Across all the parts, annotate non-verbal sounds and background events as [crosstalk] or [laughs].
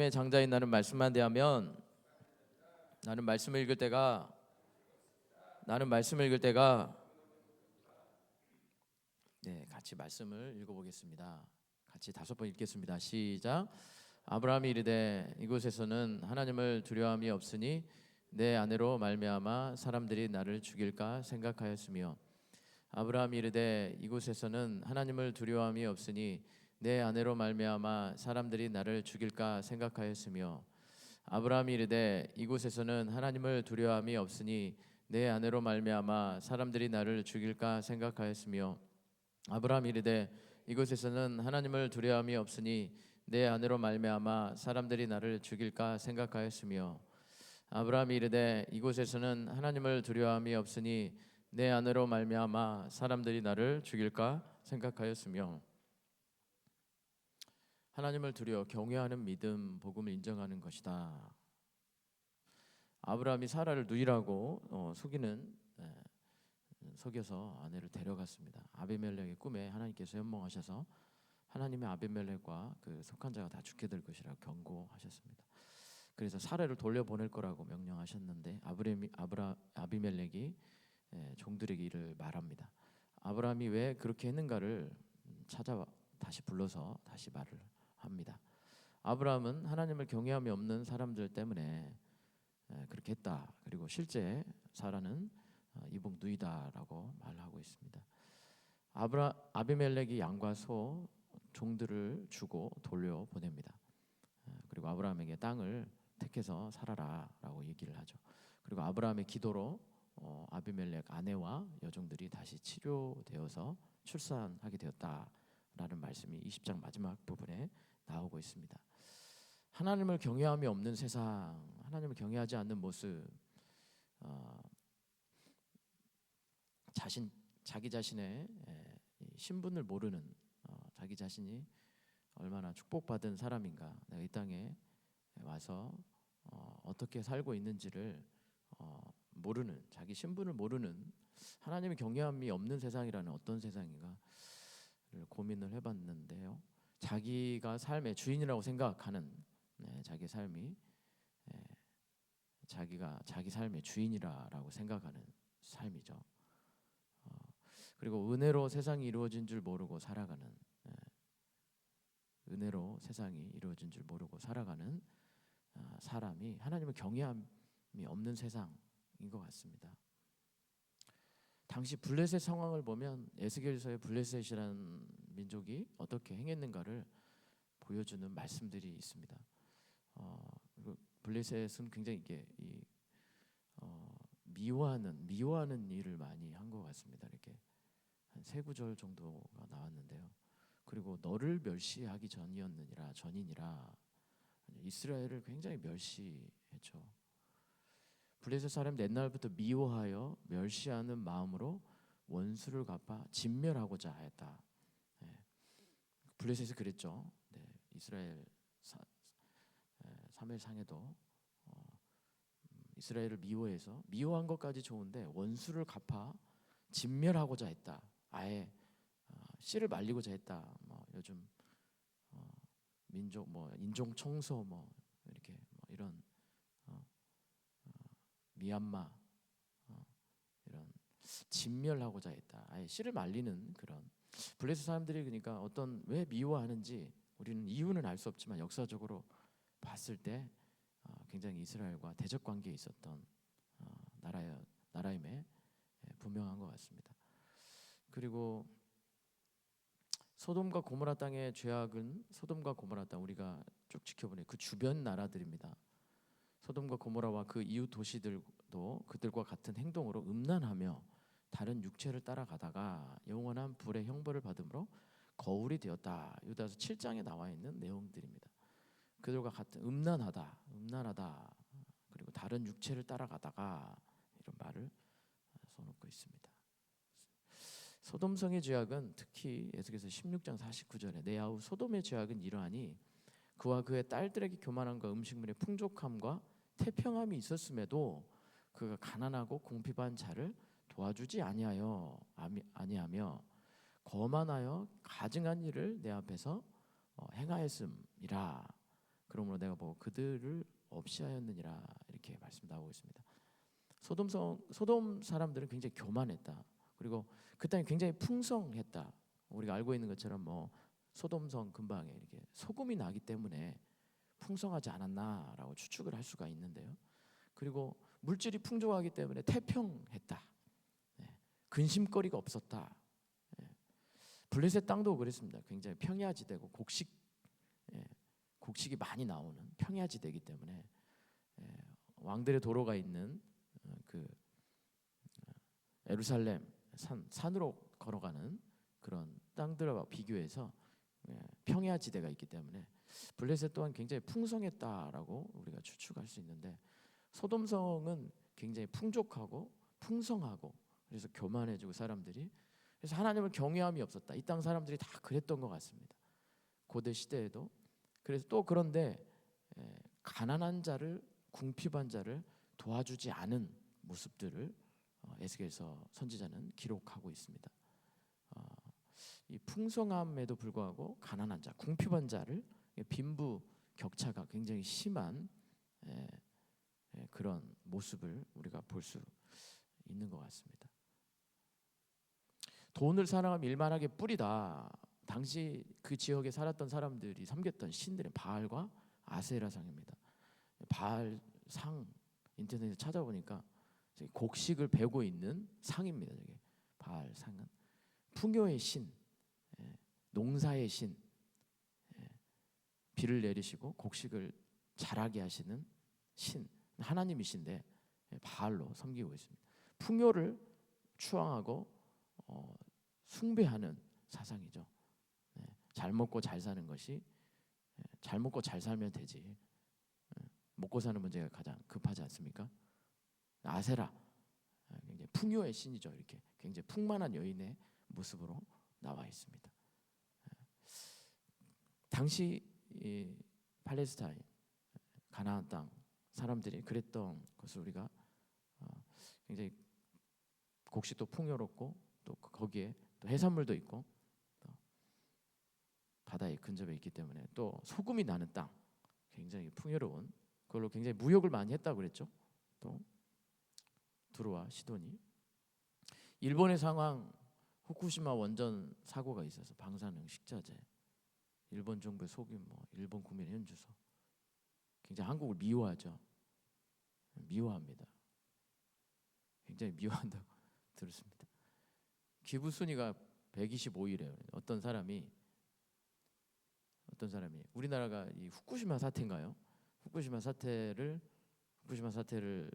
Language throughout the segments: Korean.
의 장자인 나는 말씀만 대하면 나는 말씀을 읽을 때가 나는 말씀을 읽을 때가 네 같이 말씀을 읽어보겠습니다. 같이 다섯 번 읽겠습니다. 시작. 아브라함이 이르되 이곳에서는 하나님을 두려움이 없으니 내 아내로 말미암아 사람들이 나를 죽일까 생각하였으며 아브라함이 이르되 이곳에서는 하나님을 두려움이 없으니 내 아내로 말미암아 사람들이 나를 죽일까 생각하였으며 아브라함이 이르되 이곳에서는 하나님을 두려움이 없으니 내 아내로 말미암아 사람들이 나를 죽일까 생각하였으며 아브라함이 이르되 이곳에서는 하나님을 두려움이 없으니 내 아내로 말미암아 사람들이 나를 죽일까 생각하였으며 아브라함이 이르되 이곳에서는 하나님을 두려움이 없으니 내 아내로 말미암아 사람들이 나를 죽일까 생각하였으며 하나님을 두려워 경외하는 믿음 복음을 인정하는 것이다. 아브라함이 사라를 누이라고 어, 속이는 에, 속여서 아내를 데려갔습니다. 아비멜렉의 꿈에 하나님께서 현몽하셔서 하나님의 아비멜렉과 그 속한 자가 다 죽게 될 것이라고 경고하셨습니다. 그래서 사례를 돌려보낼 거라고 명령하셨는데 아브레미, 아브라, 아비멜렉이 에, 종들에게 이를 말합니다. 아브라함이 왜 그렇게 했는가를 찾아 다시 불러서 다시 말을 합니다. 아브라함은 하나님을 경외함이 없는 사람들 때문에 에, 그렇게 했다. 그리고 실제 사라는 어, 이복 누이다라고 말하고 있습니다. 아브라 아비멜렉이 양과 소 종들을 주고 돌려 보냅니다. 에, 그리고 아브라함에게 땅을 택해서 살아라라고 얘기를 하죠. 그리고 아브라함의 기도로 어, 아비멜렉 아내와 여종들이 다시 치료되어서 출산하게 되었다 라는 말씀이 20장 마지막 부분에 나오고 있습니다. 하나님을 경외함이 없는 세상, 하나님을 경외하지 않는 모습, 어, 자신 자기 자신의 에, 이 신분을 모르는 어, 자기 자신이 얼마나 축복받은 사람인가, 내가 이 땅에 와서 어, 어떻게 살고 있는지를 어, 모르는 자기 신분을 모르는 하나님의 경외함이 없는 세상이라는 어떤 세상인가를 고민을 해봤는데요. 자기가 삶의 주인이라고 생각하는 네, 자기 삶이 예, 자기가 자기 삶의 주인이라고 생각하는 삶이죠. 어, 그리고 은혜로 세상이 이루어진 줄 모르고 살아가는 예, 은혜로 세상이 이루어진 줄 모르고 살아가는 아, 사람이 하나님을 경외함이 없는 세상인 것 같습니다. 당시 블레셋 상황을 보면 에스겔서의 블레셋이라는 민족이 어떻게 행했는가를 보여주는 말씀들이 있습니다. 어, 그 블레셋은 굉장히 이게 이, 어, 미워하는 미워하는 일을 많이 한 것 같습니다. 이렇게 한 세 구절 정도가 나왔는데요. 그리고 너를 멸시하기 전이었느니라 전이니라 이스라엘을 굉장히 멸시했죠. 블레셋 사람 옛날부터 미워하여 멸시하는 마음으로 원수를 갚아 진멸하고자 하였다. 네. 블레셋이 그랬죠. 네. 이스라엘 사, 사무상에도 어, 음, 이스라엘을 미워해서 미워한 것까지 좋은데 원수를 갚아 진멸하고자 했다. 아예 어, 씨를 말리고자 했다. 뭐 요즘 어, 민족 뭐 인종 청소 뭐 이렇게 뭐 이런 미얀마 어, 이런 진멸하고자 했다. 아예 씨를 말리는 그런 블레셋 사람들이 그러니까 어떤 왜 미워하는지 우리는 이유는 알 수 없지만 역사적으로 봤을 때 어, 굉장히 이스라엘과 대적 관계에 있었던 어, 나라의 나라임에 예, 분명한 것 같습니다. 그리고 소돔과 고모라 땅의 죄악은 소돔과 고모라 땅 우리가 쭉 지켜보니 그 주변 나라들입니다. 소돔과 고모라와 그 이웃 도시들도 그들과 같은 행동으로 음란하며 다른 육체를 따라가다가 영원한 불의 형벌을 받음으로 거울이 되었다. 유다서 7장에 나와 있는 내용들입니다. 그들과 같은 음란하다, 음란하다. 그리고 다른 육체를 따라가다가 이런 말을 써놓고 있습니다. 소돔성의 죄악은 특히 에스겔서 16장 49절에 내 아우 소돔의 죄악은 이러하니 그와 그의 딸들에게 교만함과 음식물의 풍족함과 태평함이 있었음에도 그가 가난하고 궁핍한 자를 도와주지 아니하여 아니하며 거만하여 가증한 일을 내 앞에서 어, 행하였음이라 그러므로 내가 뭐 그들을 없이 하였느니라 이렇게 말씀 나오고 있습니다. 소돔성 소돔 사람들은 굉장히 교만했다. 그리고 그 땅이 굉장히 풍성했다. 우리가 알고 있는 것처럼 뭐 소돔성 근방에 이렇게 소금이 나기 때문에 풍성하지 않았나라고 추측을 할 수가 있는데요. 그리고 물질이 풍족하기 때문에 태평했다. 네. 근심거리가 없었다. 네. 블레셋 땅도 그랬습니다. 굉장히 평야지대고 곡식 예, 곡식이 많이 나오는 평야지대이기 때문에 예, 왕들의 도로가 있는 어, 그 어, 에루살렘 산 산으로 걸어가는 그런 땅들과 비교해서 예, 평야지대가 있기 때문에 블레셋 또한 굉장히 풍성했다라고 우리가 추측할 수 있는데 소돔성은 굉장히 풍족하고 풍성하고 그래서 교만해지고 사람들이 그래서 하나님을 경외함이 없었다. 이 땅 사람들이 다 그랬던 것 같습니다. 고대 시대에도 그래서 또 그런데 에, 가난한 자를 궁핍한 자를 도와주지 않은 모습들을 어, 에스겔서 선지자는 기록하고 있습니다. 어, 이 풍성함에도 불구하고 가난한 자, 궁핍한 자를 빈부 격차가 굉장히 심한 그런 모습을 우리가 볼 수 있는 것 같습니다. 돈을 사랑하면 일만하게 뿌리다. 당시 그 지역에 살았던 사람들이 섬겼던 신들의 바알과 아세라상입니다. 바알 상 인터넷에 찾아보니까 곡식을 베고 있는 상입니다. 저게 바알 상은 풍요의 신, 예, 농사의 신, 예, 비를 내리시고 곡식을 자라게 하시는 신 하나님이신데 예, 바알로 섬기고 있습니다. 풍요를 추앙하고 어, 숭배하는 사상이죠. 네, 잘 먹고 잘 사는 것이 예, 잘 먹고 잘 살면 되지. 예, 먹고 사는 문제가 가장 급하지 않습니까? 아세라 예, 굉장히 풍요의 신이죠. 이렇게 굉장히 풍만한 여인의 모습으로 나와 있습니다. 예, 당시 이 팔레스타인 가나안 땅 사람들이 그랬던 것을 우리가 어, 굉장히 곡식 도 풍요롭고 또 거기에 또 해산물도 있고 또 바다에 근접해 있기 때문에 또 소금이 나는 땅 굉장히 풍요로운 그걸로 굉장히 무역을 많이 했다고 그랬죠. 또 두루와 시도니 일본의 상황 후쿠시마 원전 사고가 있어서 방사능 식자재 일본 정부의 속임 뭐 일본 국민의 현주소 굉장히 한국을 미워하죠. 미워합니다. 굉장히 미워한다고 [laughs] 들었습니다. 기부 순위가 125위래요. 어떤 사람이 어떤 사람이 우리나라가 이 후쿠시마 사태인가요? 후쿠시마 사태를 후쿠시마 사태를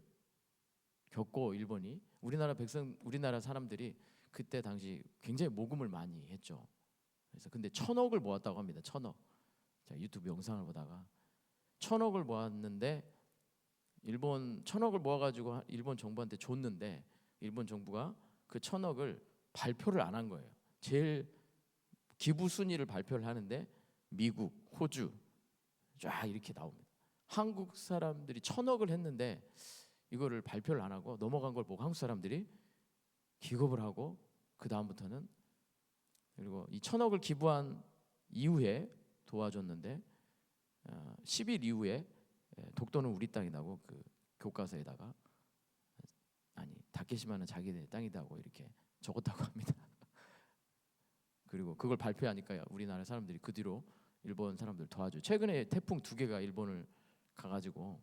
겪고 일본이 우리나라 백성 우리나라 사람들이 그때 당시 굉장히 모금을 많이 했죠. 그래서 근데 천억을 모았다고 합니다. 천억. 자 유튜브 영상을 보다가 천억을 모았는데 일본 천억을 모아가지고 일본 정부한테 줬는데 일본 정부가 그 천억을 발표를 안 한 거예요. 제일 기부 순위를 발표를 하는데 미국, 호주 쫙 이렇게 나옵니다. 한국 사람들이 천억을 했는데 이거를 발표를 안 하고 넘어간 걸 보고 한국 사람들이 기겁을 하고 그 다음부터는 그리고 이 천억을 기부한 이후에 도와줬는데 어, 10일 이후에 예, 독도는 우리 땅이라고 그 교과서에다가 아니 다케시마는 자기네 땅이다고 이렇게 적었다고 [laughs] 합니다. 그리고 그걸 발표하니까 우리나라 사람들이 그 뒤로 일본 사람들 도와줘. 최근에 태풍 두 개가 일본을 가가지고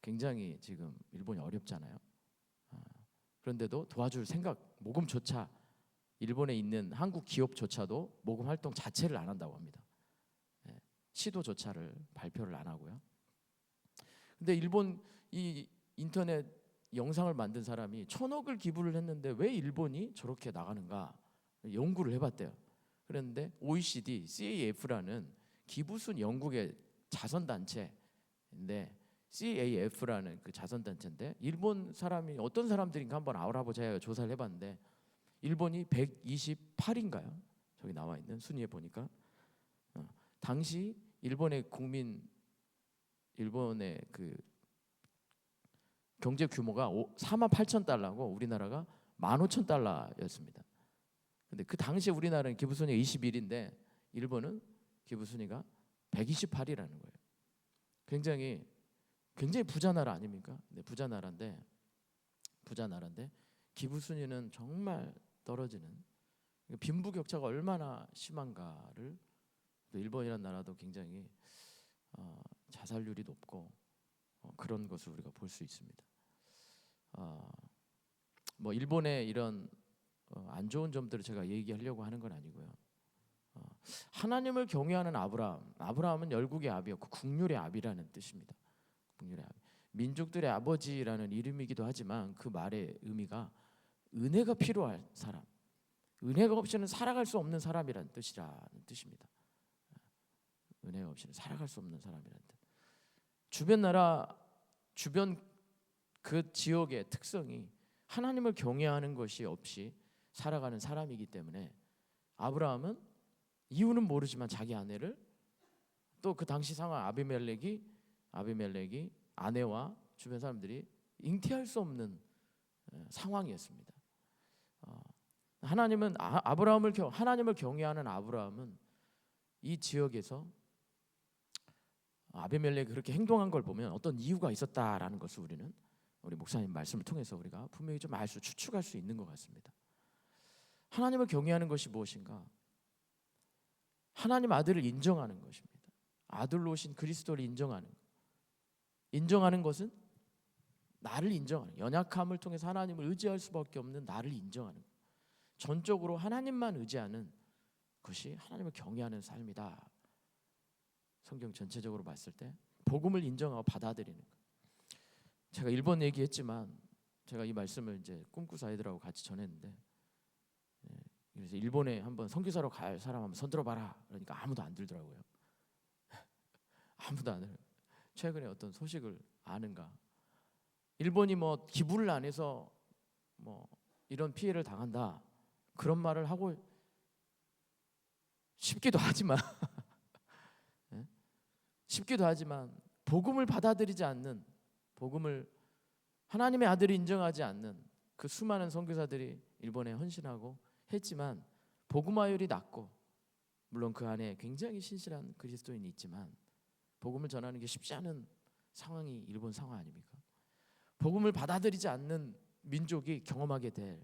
굉장히 지금 일본이 어렵잖아요. 아, 그런데도 도와줄 생각 모금조차 일본에 있는 한국 기업조차도 모금 활동 자체를 안 한다고 합니다. 예, 시도조차를 발표를 안 하고요. 근데 일본 이 인터넷 영상을 만든 사람이 천억을 기부를 했는데 왜 일본이 저렇게 나가는가 연구를 해봤대요. 그런데 OECD, CAF라는 기부순 영국의 자선 단체인데 CAF라는 그 자선 단체인데 일본 사람이 어떤 사람들인가 한번 알아보자 조사를 해봤는데 일본이 128인가요? 저기 나와 있는 순위에 보니까 어, 당시 일본의 국민 일본의 그 경제 규모가 4만 8천 달러고 우리나라가 1만 5천 달러였습니다. 근데 그 당시에 우리나라는 기부 순위가 21인데 일본은 기부 순위가 128이라는 거예요. 굉장히 굉장히 부자 나라 아닙니까? 네, 부자 나라인데 부자 나라인데 기부 순위는 정말 떨어지는 빈부격차가 얼마나 심한가를 또 일본이라는 나라도 굉장히 어, 자살률이 높고 어, 그런 것을 우리가 볼 수 있습니다. 어, 뭐 일본의 이런 어, 안 좋은 점들을 제가 얘기하려고 하는 건 아니고요. 어, 하나님을 경외하는 아브라함, 아브라함은 열국의 아비였고 국률의 아비라는 뜻입니다. 국률의 아비. 민족들의 아버지라는 이름이기도 하지만 그 말의 의미가 은혜가 필요한 사람, 은혜가 없이는 살아갈 수 없는 사람이라는 뜻이라는 뜻입니다. 은혜가 없이는 살아갈 수 없는 사람이라는 뜻. 주변 나라, 주변 그 지역의 특성이 하나님을 경외하는 것이 없이 살아가는 사람이기 때문에 아브라함은 이유는 모르지만 자기 아내를 또 그 당시 상황 아비멜렉이 아비멜렉이 아내와 주변 사람들이 잉태할 수 없는 어, 상황이었습니다. 어, 하나님은 아, 아브라함을 경, 하나님을 경외하는 아브라함은 이 지역에서 아비멜렉이 그렇게 행동한 걸 보면 어떤 이유가 있었다라는 것을 우리는 우리 목사님 말씀을 통해서 우리가 분명히 좀 알 수 추측할 수 있는 것 같습니다. 하나님을 경외하는 것이 무엇인가? 하나님 아들을 인정하는 것입니다. 아들로 오신 그리스도를 인정하는 것. 인정하는 것은 나를 인정하는 연약함을 통해서 하나님을 의지할 수밖에 없는 나를 인정하는 것. 전적으로 하나님만 의지하는 것이 하나님을 경외하는 삶이다. 성경 전체적으로 봤을 때 복음을 인정하고 받아들이는 것. 제가 일본 얘기했지만 제가 이 말씀을 이제 꿈꾸사 아이들하고 같이 전했는데 예, 그래서 일본에 한번 선교사로 갈 사람 한번 손 들어봐라 그러니까 아무도 안 들더라고요. [laughs] 아무도 안 들어요. 최근에 어떤 소식을 아는가? 일본이 뭐 기부를 안 해서 뭐 이런 피해를 당한다 그런 말을 하고 싶기도 하지만 [laughs] 예? 쉽기도 하지만 복음을 받아들이지 않는 복음을 하나님의 아들을 인정하지 않는 그 수많은 선교사들이 일본에 헌신하고 했지만 복음화율이 낮고 물론 그 안에 굉장히 신실한 그리스도인이 있지만 복음을 전하는 게 쉽지 않은 상황이 일본 상황 아닙니까? 복음을 받아들이지 않는 민족이 경험하게 될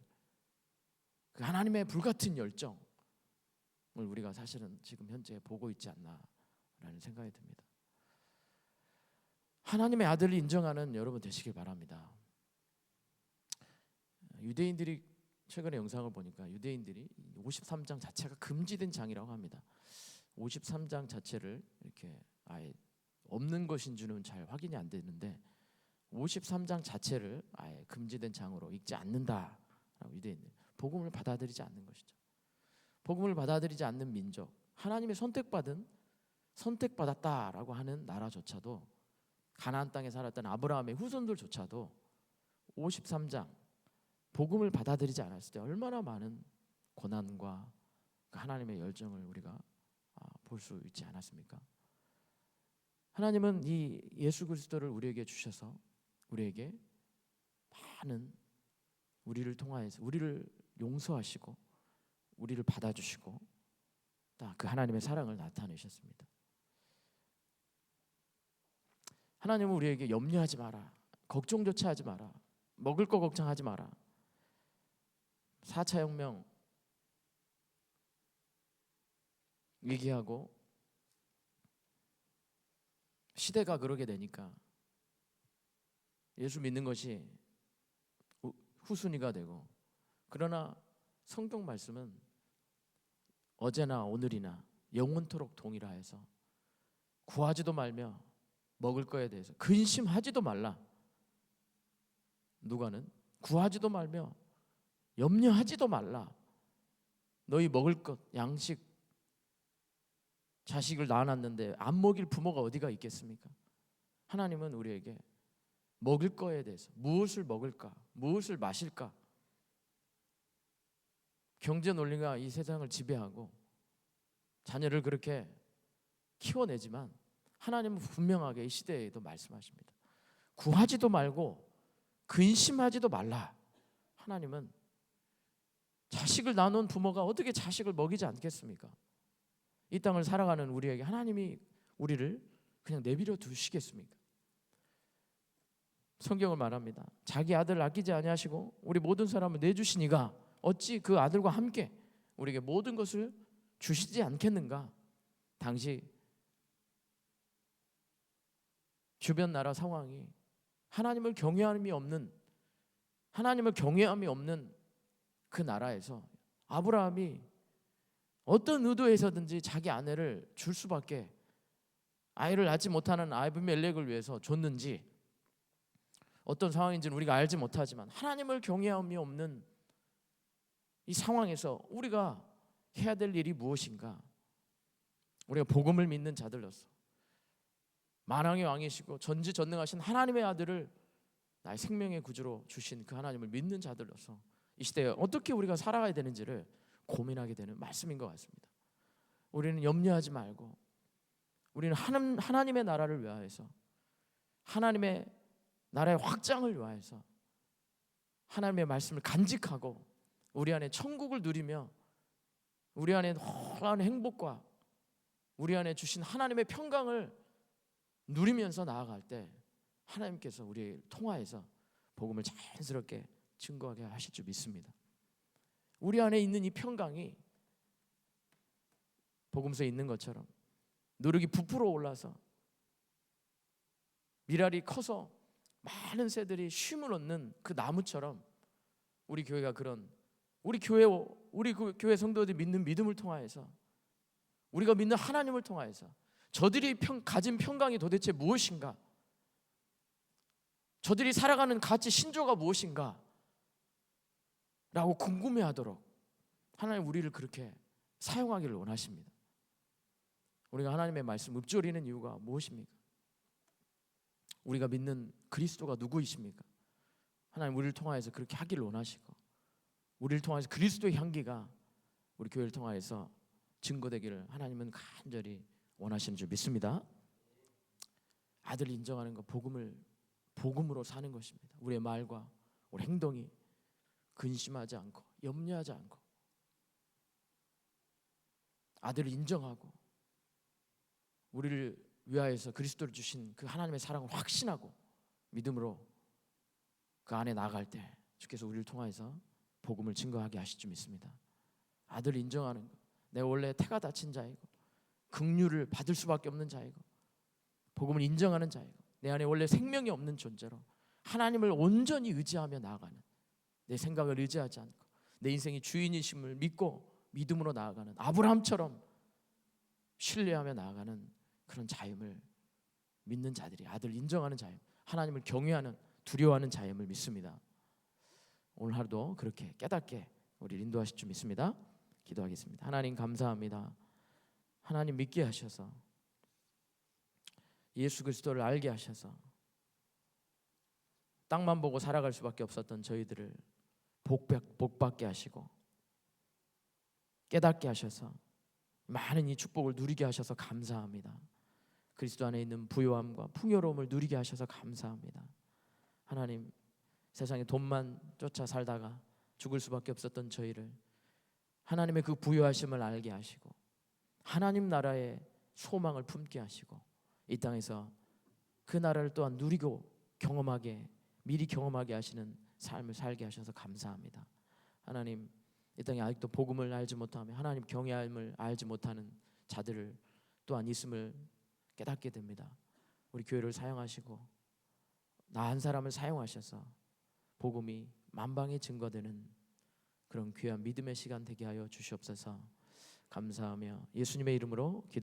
그 하나님의 불같은 열정을 우리가 사실은 지금 현재 보고 있지 않나라는 생각이 듭니다. 하나님의 아들을 인정하는 여러분 되시길 바랍니다. 유대인들이 최근에 영상을 보니까 유대인들이 53장 자체가 금지된 장이라고 합니다. 53장 자체를 이렇게 아예 없는 것인 줄은 잘 확인이 안 되는데 53장 자체를 아예 금지된 장으로 읽지 않는다라고 유대인들 복음을 받아들이지 않는 것이죠. 복음을 받아들이지 않는 민족, 하나님의 선택받은 선택받았다라고 하는 나라조차도 가나안 땅에 살았던 아브라함의 후손들조차도 53장 복음을 받아들이지 않았을 때 얼마나 많은 고난과 그 하나님의 열정을 우리가 아, 볼수 있지 않았습니까? 하나님은 이 예수 그리스도를 우리에게 주셔서 우리에게 많은 우리를 통하여서 우리를 용서하시고 우리를 받아주시고 그 하나님의 사랑을 나타내셨습니다. 하나님은 우리에게 염려하지 마라. 걱정조차 하지 마라. 먹을 거 걱정하지 마라. 4차 혁명 얘기하고 시대가 그러게 되니까 예수 믿는 것이 후순위가 되고 그러나 성경 말씀은 어제나 오늘이나 영원토록 동일하여서 구하지도 말며 먹을 거에 대해서 근심하지도 말라. 누가는 구하지도 말며 염려하지도 말라. 너희 먹을 것 양식 자식을 낳아놨는데 안 먹일 부모가 어디가 있겠습니까? 하나님은 우리에게 먹을 거에 대해서 무엇을 먹을까, 무엇을 마실까, 경제 논리가 이 세상을 지배하고 자녀를 그렇게 키워내지만 하나님은 분명하게 이 시대에도 말씀하십니다. 구하지도 말고 근심하지도 말라. 하나님은 자식을 낳은 부모가 어떻게 자식을 먹이지 않겠습니까? 이 땅을 살아가는 우리에게 하나님이 우리를 그냥 내버려 두시겠습니까? 성경을 말합니다. 자기 아들 아끼지 아니하시고 우리 모든 사람을 내주시니가 어찌 그 아들과 함께 우리에게 모든 것을 주시지 않겠는가? 당시 주변 나라 상황이 하나님을 경외함이 없는 하나님을 경외함이 없는 그 나라에서 아브라함이 어떤 의도에서든지 자기 아내를 줄 수밖에 아이를 낳지 못하는 아비멜렉을 위해서 줬는지 어떤 상황인지는 우리가 알지 못하지만 하나님을 경외함이 없는 이 상황에서 우리가 해야 될 일이 무엇인가? 우리가 복음을 믿는 자들로서 만왕의 왕이시고 전지전능하신 하나님의 아들을 나의 생명의 구주로 주신 그 하나님을 믿는 자들로서 이 시대에 어떻게 우리가 살아가야 되는지를 고민하게 되는 말씀인 것 같습니다. 우리는 염려하지 말고 우리는 하나님, 하나님의 나라를 위하여서 하나님의 나라의 확장을 위하여서 하나님의 말씀을 간직하고 우리 안에 천국을 누리며 우리 안에 놀라운 행복과 우리 안에 주신 하나님의 평강을 누리면서 나아갈 때 하나님께서 우리를 통하여서 복음을 자연스럽게 증거하게 하실 줄 믿습니다. 우리 안에 있는 이 평강이 복음서에 있는 것처럼 누룩이 부풀어 올라서 미랄이 커서 많은 새들이 쉼을 얻는 그 나무처럼 우리 교회가 그런 우리 교회 우리 그 교회 성도들이 믿는 믿음을 통하여서 우리가 믿는 하나님을 통하여서 저들이 평, 가진 평강이 도대체 무엇인가? 저들이 살아가는 가치 신조가 무엇인가? 라고 궁금해하도록 하나님 우리를 그렇게 사용하기를 원하십니다. 우리가 하나님의 말씀 읊조리는 이유가 무엇입니까? 우리가 믿는 그리스도가 누구이십니까? 하나님 우리를 통하여서 그렇게 하기를 원하시고 우리를 통하여서 그리스도의 향기가 우리 교회를 통하여서 증거되기를 하나님은 간절히 원하시는 줄 믿습니다. 아들 인정하는 것 복음을 복음으로 사는 것입니다. 우리의 말과 우리 행동이 근심하지 않고 염려하지 않고 아들을 인정하고 우리를 위하여서 그리스도를 주신 그 하나님의 사랑을 확신하고 믿음으로 그 안에 나갈 때 주께서 우리를 통하여서 복음을 증거하게 하실 줄 믿습니다. 아들 인정하는 것. 내 원래 태가 다친 자이고 긍휼을 받을 수밖에 없는 자이고 복음을 인정하는 자이고 내 안에 원래 생명이 없는 존재로 하나님을 온전히 의지하며 나아가는 내 생각을 의지하지 않고 내 인생의 주인이심을 믿고 믿음으로 나아가는 아브라함처럼 신뢰하며 나아가는 그런 자임을 믿는 자들이 아들 인정하는 자임 하나님을 경외하는 두려워하는 자임을 믿습니다. 오늘 하루도 그렇게 깨닫게 우리 인도하실 줄 믿습니다. 기도하겠습니다. 하나님 감사합니다. 하나님 믿게 하셔서 예수 그리스도를 알게 하셔서 땅만 보고 살아갈 수밖에 없었던 저희들을 복받, 복받게 하시고 깨닫게 하셔서 많은 이 축복을 누리게 하셔서 감사합니다. 그리스도 안에 있는 부요함과 풍요로움을 누리게 하셔서 감사합니다. 하나님 세상에 돈만 쫓아 살다가 죽을 수밖에 없었던 저희를 하나님의 그 부요하심을 알게 하시고 하나님 나라의 소망을 품게 하시고 이 땅에서 그 나라를 또한 누리고 경험하게 미리 경험하게 하시는 삶을 살게 하셔서 감사합니다. 하나님 이 땅에 아직도 복음을 알지 못하며 하나님 경외함을 알지 못하는 자들을 또한 있음을 깨닫게 됩니다. 우리 교회를 사용하시고 나 한 사람을 사용하셔서 복음이 만방에 증거되는 그런 귀한 믿음의 시간 되게 하여 주시옵소서. 감사하며 예수님의 이름으로 기도